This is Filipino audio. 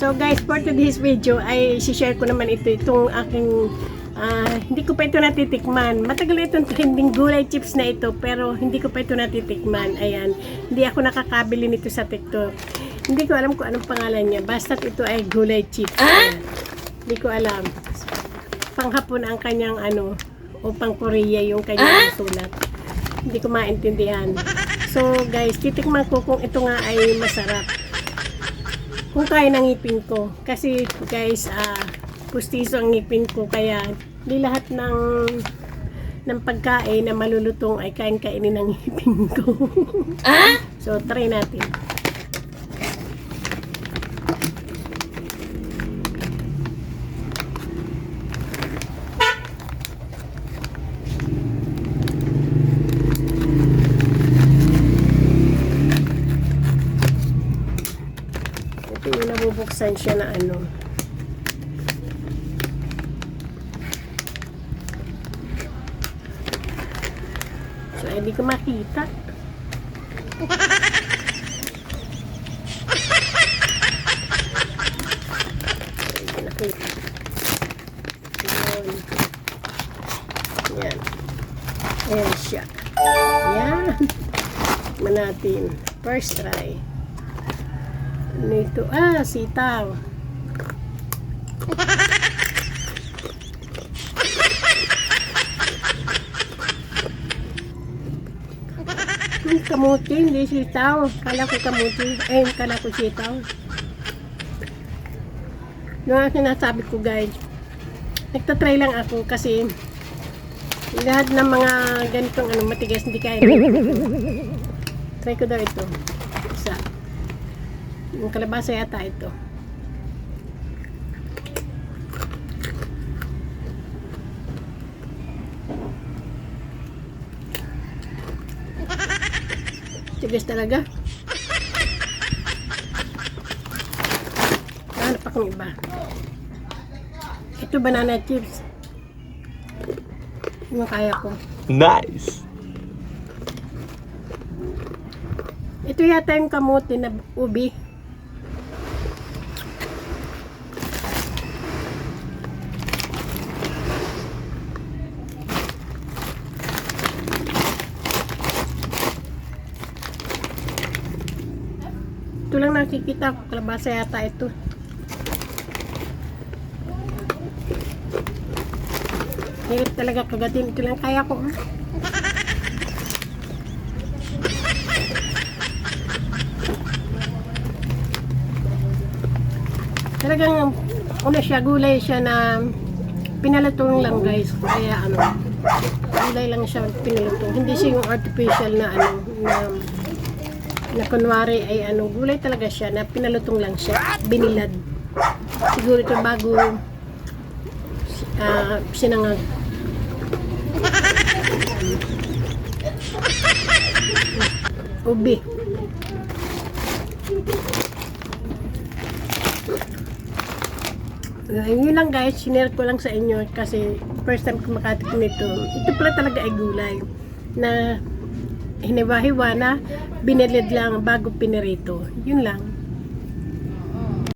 So guys, for today's video ay share ko naman ito itong aking ah, hindi ko pa ito natitikman. Matagal itong trending gulay chips na ito pero hindi ko pa ito natitikman. Ayan, hindi ako nakakabili nito sa TikTok. Hindi ko alam kung anong pangalan niya. Basta ito ay gulay chips. Ayan. Hindi ko alam. Panghapon ang kanyang ano o pang Korea yung kanyang sulat. Hindi ko maintindihan. So guys, titikman ko kung ito nga ay masarap kung kaya ng ngipin ko. Kasi guys, ah, pustiso ang ngipin ko kaya di lahat ng ng pagkain na malulutong ay kain-kainin ng ngipin ko. so, try natin. Yung nabubuksan siya na ano. So, hindi ko makita. Hindi ko nakita. Yun. Yan. Ayan siya. Yan. Tikman natin. First try. Ano ito? Ah, sitaw. Yung kamuti, hindi sitaw. Kala ko kamuti. Eh, kala ko sitaw. Yung nga sinasabi ko guys, nagtatry lang ako kasi lahat ng mga ganitong ano, matigas hindi kaya. Try ko daw ito. Yung kalabasa yata ito. Tigas talaga. Hanap akong iba. Ito banana chips. Yung kaya ko. Nice. Ito yata yung kamote na ubi. Ito lang nakikita ko. Kalabasa yata ito. Hirap talaga kagatin. Ito lang kaya ko. ah. Talagang ano siya, gulay siya na pinalutong lang guys. Kaya ano, gulay lang siya pinalutong. Hindi siya yung artificial na ano, na, na kunwari ay ano, gulay talaga siya na pinalutong lang siya. Binilad. Siguro ito bago ah sinangag. Ubi. Uh, yun lang guys, sinare ko lang sa inyo kasi first time ko makatikim nito. Ito pala talaga ay gulay na hiniwa-hiwa na binilid lang bago pinirito. Yun lang.